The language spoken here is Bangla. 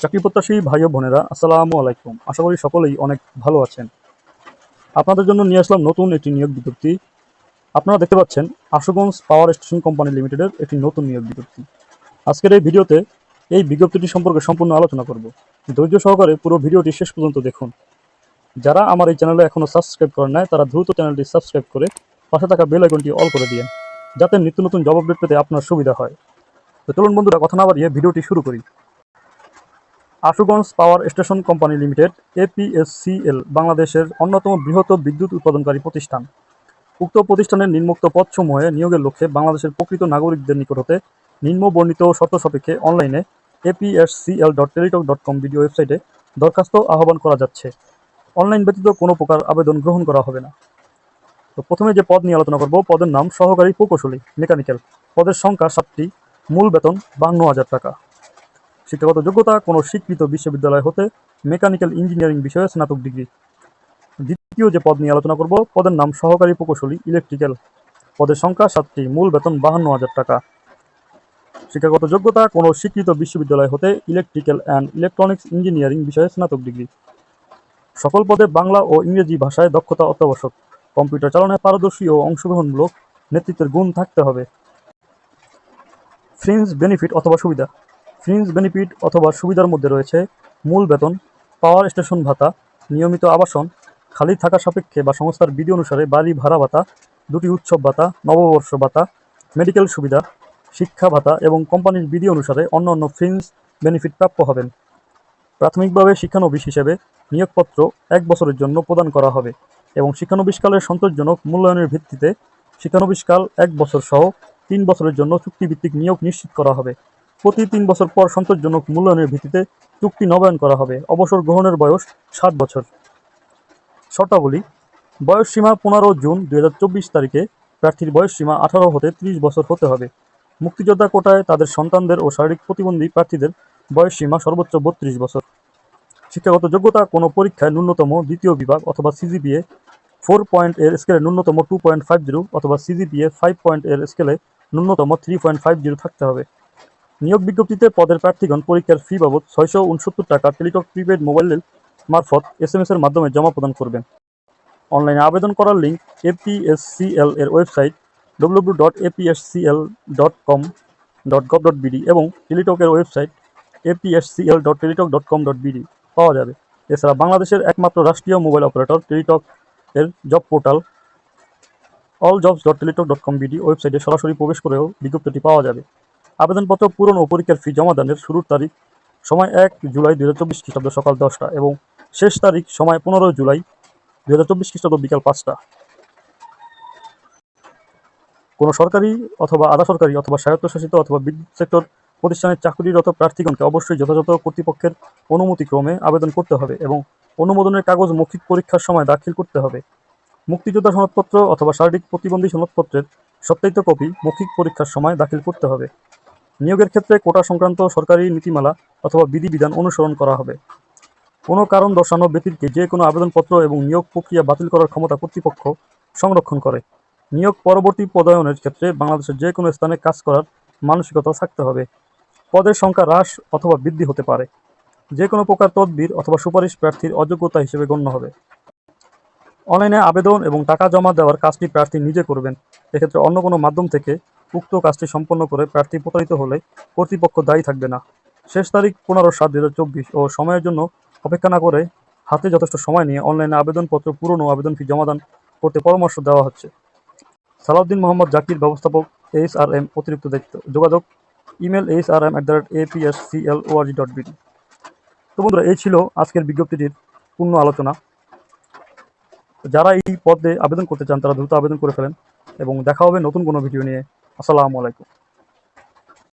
চাকরি প্রত্যাশী ভাই ও বোনেরা, আসসালামু আলাইকুম। আশা করি সকলেই অনেক ভালো আছেন। আপনাদের জন্য নিয়ে আসলাম নতুন একটি নিয়োগ বিজ্ঞপ্তি। আপনারা দেখতে পাচ্ছেন, আশুগঞ্জ পাওয়ার স্টেশন কোম্পানি লিমিটেডের একটি নতুন নিয়োগ বিজ্ঞপ্তি। আজকের এই ভিডিওতে এই বিজ্ঞপ্তিটি সম্পর্কে সম্পূর্ণ আলোচনা করব। ধৈর্য সহকারে পুরো ভিডিওটি শেষ পর্যন্ত দেখুন। যারা আমার এই চ্যানেলে এখনও সাবস্ক্রাইব করেন নাই, তারা দ্রুত চ্যানেলটি সাবস্ক্রাইব করে পাশে থাকা বেল আইকনটি অল করে দিয়েন, যাতে নিত্য নতুন জব আপডেট পেতে আপনার সুবিধা হয়। তো চলুন বন্ধুরা, কথা না বাড়িয়ে ভিডিওটি শুরু করি। Ashuganj power station company limited APSCL বাংলাদেশের অন্যতম বৃহৎ বিদ্যুৎ উৎপাদনকারী প্রতিষ্ঠান। উক্ত প্রতিষ্ঠানের নিম্নোক্ত পদসমূহে নিয়োগের লক্ষ্যে বাংলাদেশের প্রকৃত নাগরিকদের নিকট হতে নিম্ন বর্ণিত শর্ত সাপেক্ষে অনলাইনে APSCL dot Teletalk dot com video ওয়েবসাইটে দরখাস্ত আহ্বান করা যাচ্ছে। অনলাইন ব্যতীত কোনো প্রকার আবেদন গ্রহণ করা হবে না। তো প্রথমে যে পদ নিয়ে আলোচনা করব, পদের নাম সহকারী প্রকৌশলী, মেকানিক্যাল। পদের সংখ্যা সাতটি, মূল বেতন বান্ন হাজার টাকা। শিক্ষাগত যোগ্যতা, কোনো স্বীকৃত বিশ্ববিদ্যালয় হতে মেকানিক্যাল ইঞ্জিনিয়ারিং বিষয়ে স্নাতক ডিগ্রি। দ্বিতীয় যে পদ নিয়ে আলোচনা করব, পদের নাম সহকারী প্রকৌশলী ইলেকট্রিক্যাল। পদের সংখ্যা সাতটি, মূল বেতন বাহান্ন হাজার টাকা। শিক্ষাগত যোগ্যতা, কোনো স্বীকৃত বিশ্ববিদ্যালয় হতে ইলেকট্রিক্যাল অ্যান্ড ইলেকট্রনিক্স ইঞ্জিনিয়ারিং বিষয়ে স্নাতক ডিগ্রি। সকল পদে বাংলা ও ইংরেজি ভাষায় দক্ষতা অত্যাবশ্যক। কম্পিউটার চালনায় পারদর্শী ও অংশগ্রহণমূলক নেতৃত্বের গুণ থাকতে হবে। ফ্রিঞ্জ বেনিফিট অথবা সুবিধা। ফ্রিঞ্জ বেনিফিট অথবা সুবিধার মধ্যে রয়েছে মূল বেতন, পাওয়ার স্টেশন ভাতা, নিয়মিত আবাসন, খালি থাকা সাপেক্ষে বা সংস্থার বিধি অনুসারে বাড়ি ভাড়া ভাতা, দুটি উৎসব ভাতা, নববর্ষ ভাতা, মেডিকেল সুবিধা, শিক্ষা ভাতা এবং কোম্পানির বিধি অনুসারে অন্য অন্য ফ্রিঞ্জ বেনিফিট প্রাপ্য হবেন। প্রাথমিকভাবে শিক্ষানবিশ হিসেবে নিয়োগপত্র এক বছরের জন্য প্রদান করা হবে এবং শিক্ষানবিশকালের সন্তোষজনক মূল্যায়নের ভিত্তিতে শিক্ষানবিশকাল এক বছর সহ তিন বছরের জন্য চুক্তিভিত্তিক নিয়োগ নিশ্চিত করা হবে। প্রতি তিন বছর পর সন্তোষজনক মূল্যায়নের ভিত্তিতে চুক্তি নবায়ন করা হবে। অবসর গ্রহণের বয়স সাত বছর। শর্তাবলী, বয়স সীমা পনেরো জুন দুই হাজার চব্বিশ তারিখে প্রার্থীর বয়স সীমা আঠারো হতে ত্রিশ বছর হতে হবে। মুক্তিযোদ্ধা কোটায় তাদের সন্তানদের ও শারীরিক প্রতিবন্ধী প্রার্থীদের বয়স সীমা সর্বোচ্চ বত্রিশ বছর। শিক্ষাগত যোগ্যতা কোনো পরীক্ষায় ন্যূনতম দ্বিতীয় বিভাগ অথবা সিজিপিএ ফোর পয়েন্ট এর স্কেলে ন্যূনতম টু পয়েন্ট ফাইভ জিরো অথবা সিজিপিএ ফাইভ পয়েন্ট এর স্কেলে ন্যূনতম থ্রি পয়েন্ট ফাইভ জিরো থাকতে হবে। নিয়োগ বিজ্ঞপ্তিতে পদের প্রার্থীগণ পরীক্ষার ফি বাবদ ছয়শো উনসত্তর টাকা টেলিটক প্রিপেড মোবাইলের মারফত এস এম এর মাধ্যমে জমা প্রদান করবেন। অনলাইনে আবেদন করার লিঙ্ক এপিএসসিএল এর website W dot APSCL dot com dot gov dot BD এবং টেলিটকের website APSCL dot Teletalk dot com dot BD পাওয়া যাবে। এছাড়া বাংলাদেশের একমাত্র রাষ্ট্রীয় মোবাইল অপারেটর টেলিটক এর job portal all jobs dot Teletalk dot com BD ওয়েবসাইটে সরাসরি প্রবেশ করেও বিজ্ঞপ্তিটি পাওয়া যাবে। আবেদনপত্র পূরণ ও পরীক্ষার ফি জমা দানের শুরুর তারিখ সময় এক জুলাই দুই হাজার চব্বিশ খ্রিস্টাব্দ সকাল দশটা এবং শেষ তারিখ সময় পনেরো জুলাই দুই হাজার চব্বিশ খ্রিস্টাব্দ বিকাল পাঁচটা। কোনো সরকারি অথবা আধা সরকারি অথবা স্বায়ত্তশাসিত অথবা বিদ্যুৎ সেক্টর প্রতিষ্ঠানের চাকরিরত প্রার্থীগণকে অবশ্যই যথাযথ কর্তৃপক্ষের অনুমতিক্রমে আবেদন করতে হবে এবং অনুমোদনের কাগজ মৌখিক পরীক্ষার সময় দাখিল করতে হবে। মুক্তিযোদ্ধা সনদপত্র অথবা শারীরিক প্রতিবন্ধী সনদপত্রের সত্যায়িত কপি মৌখিক পরীক্ষার সময় দাখিল করতে হবে। নিয়োগের ক্ষেত্রে কোটা সংক্রান্ত সরকারি নীতিমালা অথবা বিধিবিধান অনুসরণ করা হবে। কোনো কারণ দর্শানো ব্যক্তিকে যে কোনো আবেদনপত্র এবং নিয়োগ প্রক্রিয়া বাতিল করার ক্ষমতা কর্তৃপক্ষ সংরক্ষণ করে। নিয়োগ পরবর্তী পদায়নের ক্ষেত্রে বাংলাদেশের যে কোনো স্থানে কাজ করার মানসিকতা থাকতে হবে। পদের সংখ্যা হ্রাস অথবা বৃদ্ধি হতে পারে। যে কোনো প্রকার তদবির অথবা সুপারিশ প্রার্থীর অযোগ্যতা হিসেবে গণ্য হবে। অনলাইনে আবেদন এবং টাকা জমা দেওয়ার কাজটি প্রার্থী নিজে করবেন। এক্ষেত্রে অন্য কোনো মাধ্যম থেকে উক্ত কাজটি সম্পন্ন করে প্রার্থী প্রতারিত হলে কর্তৃপক্ষ দায়ী থাকবে না। শেষ তারিখ পনেরো সাত দু ও সময়ের জন্য অপেক্ষা না করে হাতে যথেষ্ট সময় নিয়ে অনলাইনে আবেদনপত্র, পুরনো আবেদন ফি জমাদান করতে পরামর্শ দেওয়া হচ্ছে। সালাউদ্দিন মোহাম্মদ জাকির, ব্যবস্থাপক এইচ আর এম অতিরিক্ত দায়িত্ব। যোগাযোগ, email H R M at the rate APSCL ORG dot BD তো বন্ধুরা, এই ছিল আজকের বিজ্ঞপ্তিটির পূর্ণ আলোচনা। যারা এই পদে আবেদন করতে চান, তারা দ্রুত আবেদন করে ফেলেন এবং দেখা হবে নতুন কোনো ভিডিও নিয়ে। আসসালামু আলাইকুম।